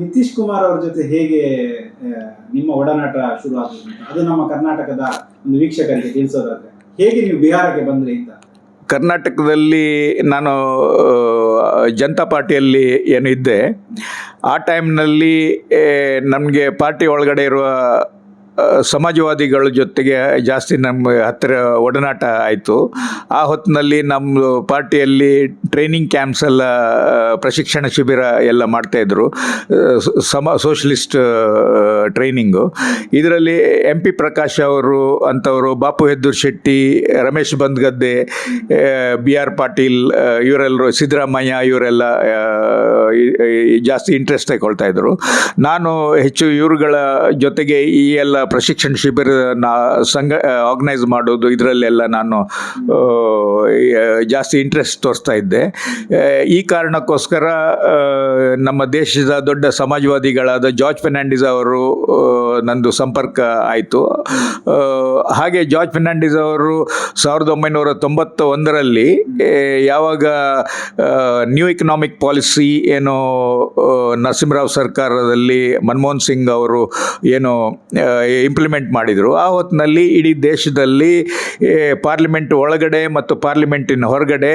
ನಿತೀಶ್ ಕುಮಾರ್ ಅವ್ರ ಜೊತೆ ಹೇಗೆ ನಿಮ್ಮ ಒಡನಾಟ ಶುರು ಆಗಿದೆ ಅದು ನಮ್ಮ ಕರ್ನಾಟಕದ ಒಂದು ವೀಕ್ಷಕರಿಗೆ ತಿಳಿಸೋದಾದ್ರೆ. ಹೇಗೆ ನೀವು ಬಿಹಾರಕ್ಕೆ ಬಂದ್ರಿ ಅಂತ? ಕರ್ನಾಟಕದಲ್ಲಿ ನಾನು ಜನತಾ ಪಾರ್ಟಿಯಲ್ಲಿ ಏನು ಇದ್ದೆ. ಆ ಟೈಮ್ನಲ್ಲಿ ನಮಗೆ ಪಾರ್ಟಿ ಒಳಗಡೆ ಇರುವ ಸಮಾಜವಾದಿಗಳ ಜೊತೆಗೆ ಜಾಸ್ತಿ ನಮ್ಮ ಹತ್ತಿರ ಒಡನಾಟ ಆಯಿತು. ಆ ಹೊತ್ತಿನಲ್ಲಿ ನಮ್ಮ ಪಾರ್ಟಿಯಲ್ಲಿ ಟ್ರೈನಿಂಗ್ ಕ್ಯಾಂಪ್ಸ್ ಎಲ್ಲ ಪ್ರಶಿಕ್ಷಣ ಶಿಬಿರ ಎಲ್ಲ ಮಾಡ್ತಾಯಿದ್ರು ಸಮ ಸೋಷಲಿಸ್ಟ್ ಟ್ರೈನಿಂಗು ಇದರಲ್ಲಿ ಎಂ ಪಿ ಪ್ರಕಾಶ್ ಅವರು ಅಂಥವರು ಬಾಪು ಹೆದ್ದೂರ್ ಶೆಟ್ಟಿ, ರಮೇಶ್ ಬಂದ್ಗದ್ದೆ ಬಿ ಆರ್ ಪಾಟೀಲ್ ಇವರೆಲ್ಲರು ಸಿದ್ದರಾಮಯ್ಯ ಇವರೆಲ್ಲ ಜಾಸ್ತಿ ಇಂಟ್ರೆಸ್ಟ್ ತಗೊಳ್ತಾ ಇದ್ರು. ನಾನು ಹೆಚ್ಚು ಇವರುಗಳ ಜೊತೆಗೆ ಈ ಎಲ್ಲ ಪ್ರಶಿಕ್ಷಣ ಶಿಬಿರ ಸಂಘ ಆರ್ಗನೈಸ್ ಮಾಡೋದು ಇದರಲ್ಲೆಲ್ಲ ನಾನು ಜಾಸ್ತಿ ಇಂಟ್ರೆಸ್ಟ್ ತೋರಿಸ್ತಾ ಇದ್ದೆ. ಈ ಕಾರಣಕ್ಕೋಸ್ಕರ ನಮ್ಮ ದೇಶದ ದೊಡ್ಡ ಸಮಾಜವಾದಿಗಳಾದ ಜಾರ್ಜ್ ಫೆರ್ನಾಂಡಿಸ್ ಅವರು ನಂದು ಸಂಪರ್ಕ ಆಯಿತು. ಹಾಗೆ ಜಾರ್ಜ್ ಫೆರ್ನಾಂಡಿಸ್ ಅವರು ಸಾವಿರದ ಒಂಬೈನೂರ ತೊಂಬತ್ತ ಒಂದರಲ್ಲಿ ಯಾವಾಗ ನ್ಯೂ ಎಕನಾಮಿಕ್ ಪಾಲಿಸಿ ಏನು ನರಸಿಂಹರಾವ್ ಸರ್ಕಾರದಲ್ಲಿ ಮನಮೋಹನ್ ಸಿಂಗ್ ಅವರು ಏನು ಇಂಪ್ಲಿಮೆಂಟ್ ಮಾಡಿದರು. ಆ ಹೊತ್ತಿನಲ್ಲಿ ಇಡೀ ದೇಶದಲ್ಲಿ ಪಾರ್ಲಿಮೆಂಟ್ ಒಳಗಡೆ ಮತ್ತು ಪಾರ್ಲಿಮೆಂಟಿನ ಹೊರಗಡೆ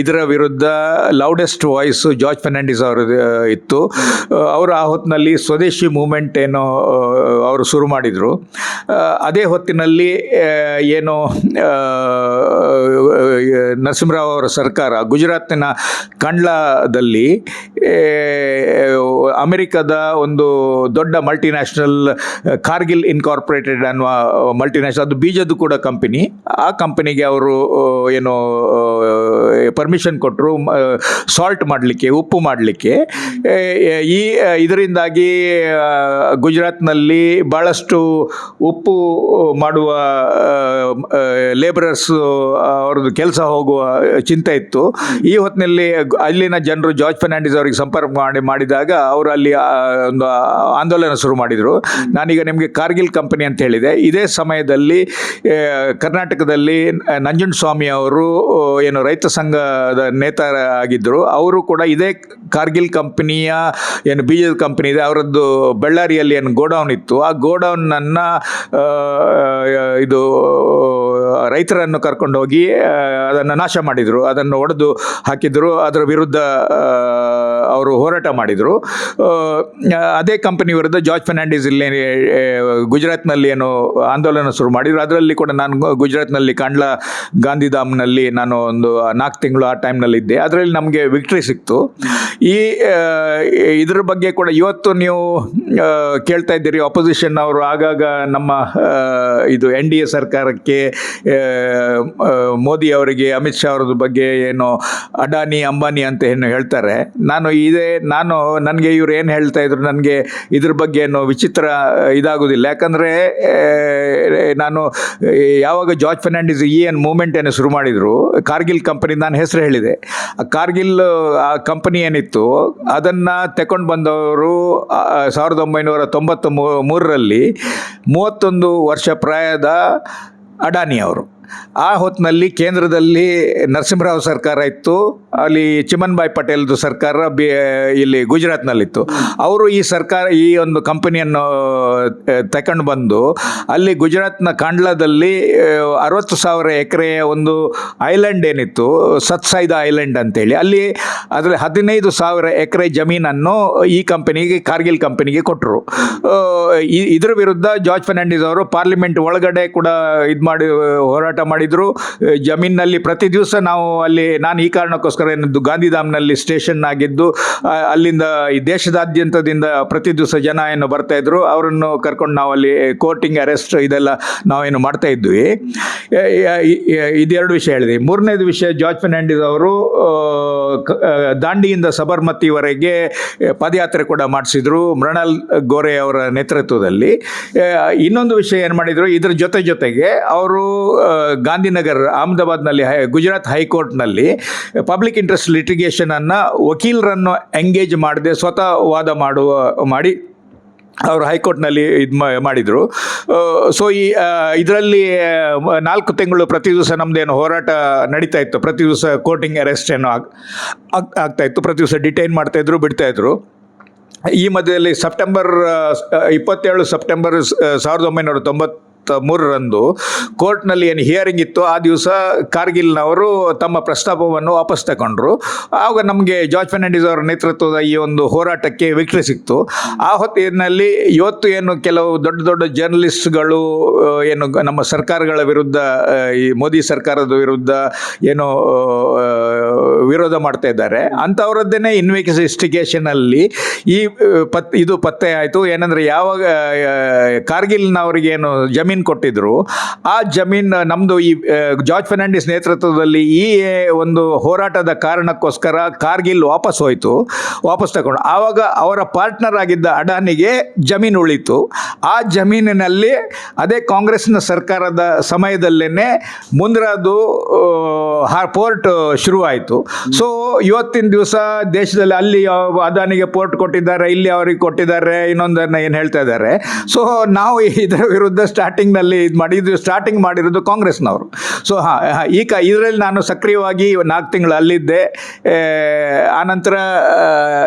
ಇದರ ವಿರುದ್ಧ ಲೌಡೆಸ್ಟ್ ವಾಯ್ಸು ಜಾರ್ಜ್ ಫರ್ನಾಂಡಿಸ್ ಅವರು ಇತ್ತು. ಅವರು ಆ ಹೊತ್ತಿನಲ್ಲಿ ಸ್ವದೇಶಿ ಮೂಮೆಂಟ್ ಏನೋ ಅವರು ಶುರು ಮಾಡಿದರು. ಅದೇ ಹೊತ್ತಿನಲ್ಲಿ ಏನು ನರಸಿಂಹರಾವ್ ಅವರ ಸರ್ಕಾರ ಗುಜರಾತಿನ ಕಂಡ್ಲಾದಲ್ಲಿ ಅಮೆರಿಕದ ಒಂದು ದೊಡ್ಡ ಮಲ್ಟಿನ್ಯಾಷನಲ್ ಕಾರ್ಗಿಲ್ ಇನ್ಕಾರ್ಪೊರೇಟೆಡ್ ಅನ್ನುವ ಮಲ್ಟಿನ್ಯಾಷನಲ್ ಅದು ಬೀಜದ್ದು ಕೂಡ ಕಂಪನಿ ಆ ಕಂಪನಿಗೆ ಅವರು ಏನು ಪರ್ಮಿಷನ್ ಕೊಟ್ಟರು ಸಾಲ್ಟ್ ಮಾಡಲಿಕ್ಕೆ, ಉಪ್ಪು ಮಾಡಲಿಕ್ಕೆ. ಈ ಇದರಿಂದಾಗಿ ಗುಜರಾತ್ನಲ್ಲಿ ಭಾಳಷ್ಟು ಉಪ್ಪು ಮಾಡುವ ಲೇಬರರ್ಸ್ ಅವ್ರದ್ದು ಕೆಲಸ ಹೋಗುವ ಚಿಂತೆ ಇತ್ತು. ಈ ಹೊತ್ತಿನಲ್ಲಿ ಅಲ್ಲಿನ ಜನರು ಜಾರ್ಜ್ ಫರ್ನಾಂಡಿಸ್ ಅವರಿಗೆ ಸಂಪರ್ಕ ಮಾಡಿ, ಮಾಡಿದಾಗ ಅವರು ಅಲ್ಲಿ ಒಂದು ಆಂದೋಲನ ಶುರು ಮಾಡಿದರು. ನಾನೀಗ ನಿಮಗೆ ಕಾರ್ಗಿಲ್ ಕಂಪನಿ ಅಂತ ಹೇಳಿದೆ. ಇದೇ ಸಮಯದಲ್ಲಿ ಕರ್ನಾಟಕದಲ್ಲಿ ನಂಜುಂಡಸ್ವಾಮಿ ಅವರು ಏನು ರೈತ ಸಂಘದ ನೇತಾರ ಆಗಿದ್ದರು. ಅವರು ಕೂಡ ಇದೇ ಕಾರ್ಗಿಲ್ ಕಂಪನಿಯ ಏನು ಬೀಜದ ಕಂಪನಿ ಇದೆ. ಅವರದ್ದು ಬಳ್ಳಾರಿಯಲ್ಲಿ ಏನು ಗೋಡೌನ್ ಇತ್ತು. ಆ ಗೋಡೌನನ್ನು ಇದು ರೈತರನ್ನು ಕರ್ಕೊಂಡು ಹೋಗಿ ಅದನ್ನು ನಾಶ ಮಾಡಿದರು, ಅದನ್ನು ಒಡೆದು ಹಾಕಿದರು, ಅದರ ವಿರುದ್ಧ ಅವರು ಹೋರಾಟ ಮಾಡಿದರು. ಅದೇ ಕಂಪನಿ ವಿರುದ್ಧ ಜಾರ್ಜ್ ಫರ್ನಾಂಡೀಸ್ ಇಲ್ಲಿ ಗುಜರಾತ್ನಲ್ಲಿ ಏನು ಆಂದೋಲನ ಶುರು ಮಾಡಿದರು. ಅದರಲ್ಲಿ ಕೂಡ ನಾನು ಗುಜರಾತ್ನಲ್ಲಿ ಕಾಂಡ್ಲಾ ಗಾಂಧಿಧಾಮ್ನಲ್ಲಿ ನಾನು ಒಂದು ನಾಲ್ಕು ತಿಂಗಳು ಆ ಟೈಮ್ನಲ್ಲಿ ಇದ್ದೆ. ಅದರಲ್ಲಿ ನಮಗೆ ವಿಕ್ಟ್ರಿ ಸಿಕ್ತು. ಈ ಇದ್ರ ಬಗ್ಗೆ ಕೂಡ ಇವತ್ತು ನೀವು ಕೇಳ್ತಾ ಇದ್ದೀರಿ. ಅಪೋಸಿಷನ್ ಅವರು ಆಗಾಗ ನಮ್ಮ ಇದು ಎನ್ ಡಿ ಎ ಸರ್ಕಾರಕ್ಕೆ ಮೋದಿ ಅವರಿಗೆ, ಅಮಿತ್ ಶಾ ಅವ್ರದ್ದು ಬಗ್ಗೆ ಏನು ಅಡಾನಿ, ಅಂಬಾನಿ ಅಂತ ಏನು ಹೇಳ್ತಾರೆ. ನಾನು ಇದೇ, ನಾನು, ನನಗೆ ಇವ್ರು ಏನು ಹೇಳ್ತಾ ಇದ್ರು ನನಗೆ ಇದ್ರ ಬಗ್ಗೆ ಏನು ವಿಚಿತ್ರ ಇದಾಗೋದಿಲ್ಲ. ಯಾಕಂದರೆ ನಾನು ಯಾವಾಗ ಜಾರ್ಜ್ ಫೆರ್ನಾಂಡಿಸ್ ಈ ಏನು ಮೂಮೆಂಟ್ ಏನು ಶುರು ಮಾಡಿದರು, ಕಾರ್ಗಿಲ್ ಕಂಪನಿ ನಾನು ಹೆಸರು ಹೇಳಿದೆ. ಆ ಕಾರ್ಗಿಲ್, ಆ ಕಂಪನಿ ಏನಿತ್ತು, ಅದನ್ನು ತಗೊಂಡು ಬಂದವರು ಸಾವಿರದ ಒಂಬೈನೂರ ತೊಂಬತ್ತ ಮೂರರಲ್ಲಿ ಮೂವತ್ತೊಂದು ವರ್ಷ ಪ್ರಾಯದ ಅಡಾನಿ ಅವರು. ಆ ಹೊತ್ತಿನಲ್ಲಿ ಕೇಂದ್ರದಲ್ಲಿ ನರಸಿಂಹರಾವ್ ಸರ್ಕಾರ ಇತ್ತು, ಅಲ್ಲಿ ಚಿಮನ್ಭಾಯ್ ಪಟೇಲ್ದು ಸರ್ಕಾರ ಬಿ ಇಲ್ಲಿ ಗುಜರಾತ್ನಲ್ಲಿತ್ತು. ಅವರು ಈ ಸರ್ಕಾರ, ಈ ಒಂದು ಕಂಪನಿಯನ್ನು ತಕೊಂಡು ಬಂದು, ಅಲ್ಲಿ ಗುಜರಾತ್ನ ಕಾಂಡ್ಲಾದಲ್ಲಿ ಅರವತ್ತು ಸಾವಿರ ಎಕರೆಯ ಒಂದು ಐಲ್ಯಾಂಡ್ ಏನಿತ್ತು ಸತ್ಸೈದ ಐಲ್ಯಾಂಡ್ ಅಂತೇಳಿ. ಅಲ್ಲಿ ಅದರಲ್ಲಿ ಹದಿನೈದು ಸಾವಿರ ಎಕರೆ ಜಮೀನನ್ನು ಈ ಕಂಪನಿಗೆ, ಕಾರ್ಗಿಲ್ ಕಂಪನಿಗೆ ಕೊಟ್ಟರು ಇದರ ವಿರುದ್ಧ ಜಾರ್ಜ್ ಫರ್ನಾಂಡಿಸ್ ಅವರು ಪಾರ್ಲಿಮೆಂಟ್ ಒಳಗಡೆ ಕೂಡ ಇದು ಮಾಡಿ ಹೋರಾಟ ಮಾಡಿದರು. ಜಮೀನಿನಲ್ಲಿ ಪ್ರತಿ ದಿವಸ ನಾವು ಅಲ್ಲಿ, ನಾನು ಈ ಕಾರಣಕ್ಕೋಸ್ಕರ ಏನದ್ದು ಗಾಂಧಿಧಾಮ್ನಲ್ಲಿ ಸ್ಟೇಷನ್ ಆಗಿದ್ದು ಅಲ್ಲಿಂದ ಈ ದೇಶದಾದ್ಯಂತದಿಂದ ಪ್ರತಿ ದಿವಸ ಜನ ಏನು ಬರ್ತಾ ಇದ್ರು. ಅವರನ್ನು ಕರ್ಕೊಂಡು ನಾವು ಅಲ್ಲಿ ಕೋರ್ಟಿಂಗ್ ಅರೆಸ್ಟ್ ಇದೆಲ್ಲ ನಾವೇನು ಮಾಡ್ತಾ ಇದ್ವಿ. ಇದೆರಡು ವಿಷಯ ಹೇಳಿದೆ. ಮೂರನೇದು ವಿಷಯ, ಜಾರ್ಜ್ ಫೆರ್ನಾಂಡಿಸ್ ಅವರು ದಾಂಡಿಯಿಂದ ಸಬರ್ಮತಿವರೆಗೆ ಪದಯಾತ್ರೆ ಕೂಡ ಮಾಡಿಸಿದ್ರು ಮೃಣಾಲ್ ಗೋರೆ ಅವರ ನೇತೃತ್ವದಲ್ಲಿ. ಇನ್ನೊಂದು ವಿಷಯ ಏನು ಮಾಡಿದರು, ಇದ್ರ ಜೊತೆ ಜೊತೆಗೆ ಅವರು ಗಾಂಧಿನಗರ್ ಅಹಮದಾಬಾದ್ನಲ್ಲಿ ಹೈ, ಗುಜರಾತ್ ಹೈಕೋರ್ಟ್ನಲ್ಲಿ ಪಬ್ಲಿಕ್ ಇಂಟ್ರೆಸ್ಟ್ ಲಿಟಿಗೇಷನನ್ನು ವಕೀಲರನ್ನು ಎಂಗೇಜ್ ಮಾಡದೆ ಸ್ವತಃ ವಾದ ಮಾಡುವ, ಮಾಡಿ ಅವರು ಹೈಕೋರ್ಟ್ನಲ್ಲಿ ಇದು ಮಾಡಿದರು. ಸೊ ಈ ಇದರಲ್ಲಿ ನಾಲ್ಕು ತಿಂಗಳು ಪ್ರತಿ ದಿವಸ ನಮ್ಮದೇನು ಹೋರಾಟ ನಡೀತಾ ಇತ್ತು. ಪ್ರತಿ ದಿವಸ ಕೋರ್ಟಿಂಗ್ ಅರೆಸ್ಟ್ ಏನೋ ಆಗ್, ಆಗ್- ಆಗ್ತಾ ಇತ್ತು. ಪ್ರತಿ ದಿವಸ ಡಿಟೈನ್ ಮಾಡ್ತಾಯಿದ್ರು ಬಿಡ್ತಾಯಿದ್ರು ಈ ಮಧ್ಯದಲ್ಲಿ ಸೆಪ್ಟೆಂಬರ್ ಇಪ್ಪತ್ತೇಳು ಸೆಪ್ಟೆಂಬರ್ ಸಾವಿರದ ಒಂಬೈನೂರ ತೊಂಬತ್ತ ಮೂರರಂದು ಕೋರ್ಟ್ನಲ್ಲಿ ಏನು ಹಿಯರಿಂಗ್ ಇತ್ತು, ಆ ದಿವಸ ಕಾರ್ಗಿಲ್ನವರು ತಮ್ಮ ಪ್ರಸ್ತಾಪವನ್ನು ವಾಪಸ್ ತಗೊಂಡ್ರು. ಆಗ ನಮಗೆ ಜಾರ್ಜ್ ಫರ್ನಾಂಡಿಸ್ ಅವರ ನೇತೃತ್ವದ ಈ ಒಂದು ಹೋರಾಟಕ್ಕೆ ವಿಕ್ಟ್ರಿ ಸಿಕ್ತು. ಆ ಹೊತ್ತಿನಲ್ಲಿ ಇವತ್ತು ಏನು ಕೆಲವು ದೊಡ್ಡ ದೊಡ್ಡ ಜರ್ನಲಿಸ್ಟ್ಗಳು ಏನು ನಮ್ಮ ಸರ್ಕಾರಗಳ ವಿರುದ್ಧ ಈ ಮೋದಿ ಸರ್ಕಾರದ ವಿರುದ್ಧ, ಏನು ವಿರೋಧ ಮಾಡ್ತಾ ಇದ್ದಾರೆ. ಅಂಥವರದ್ದೇನೆ ಇನ್ವೆಸ್ಟಿಗೇಷನಲ್ಲಿ ಈ ಪತ್ ಇದು ಪತ್ತೆ ಆಯಿತು. ಏನಂದ್ರೆ ಯಾವಾಗ ಕಾರ್ಗಿಲ್ನವರಿಗೆ ಏನು ಜಮೀನು ಕೊಟ್ಟಿದ್ರು ಆ ಜಮೀನ್ ನಮ್ಮದು ಈ ಜಾರ್ಜ್ ಫರ್ನಾಂಡಿಸ್ ನೇತೃತ್ವದಲ್ಲಿ ಈ ಒಂದು ಹೋರಾಟದ ಕಾರಣಕ್ಕೋಸ್ಕರ ಕಾರ್ಗಿಲ್ ವಾಪಸ್ ಹೋಯಿತು. ವಾಪಸ್ ತಗೊಂಡು ಆವಾಗ ಅವರ ಪಾರ್ಟ್ನರ್ ಆಗಿದ್ದ ಅಡಾನಿಗೆ ಜಮೀನು ಉಳಿತು. ಆ ಜಮೀನಿನಲ್ಲಿ ಅದೇ ಕಾಂಗ್ರೆಸ್ನ ಸರ್ಕಾರದ ಸಮಯದಲ್ಲೇ ಮುಂದ್ರದು ಆ, ಪೋರ್ಟ್ ಶುರುವಾಯಿತು. ಸೊ ಇವತ್ತಿನ ದಿವಸ ದೇಶದಲ್ಲಿ ಅಲ್ಲಿ ಅದಾನಿಗೆ ಪೋರ್ಟ್ ಕೊಟ್ಟಿದ್ದಾರೆ ಇಲ್ಲಿ ಅವರಿಗೆ ಕೊಟ್ಟಿದ್ದಾರೆ ಇನ್ನೊಂದನ್ನು ಏನು ಹೇಳ್ತಾ ಇದ್ದಾರೆ. ಸೊ ನಾವು ಇದರ ವಿರುದ್ಧ ಸ್ಟಾರ್ಟಿಂಗ್ನಲ್ಲಿ ಇದು ಮಾಡಿ ಇದು ಸ್ಟಾರ್ಟಿಂಗ್ ಮಾಡಿರೋದು ಕಾಂಗ್ರೆಸ್ನವರು. ಸೊ ಹಾಂ ಈಗ ಇದರಲ್ಲಿ ನಾನು ಸಕ್ರಿಯವಾಗಿ ನಾಲ್ಕು ತಿಂಗಳು ಅಲ್ಲಿದ್ದೆ. ಆ, ಆನಂತರ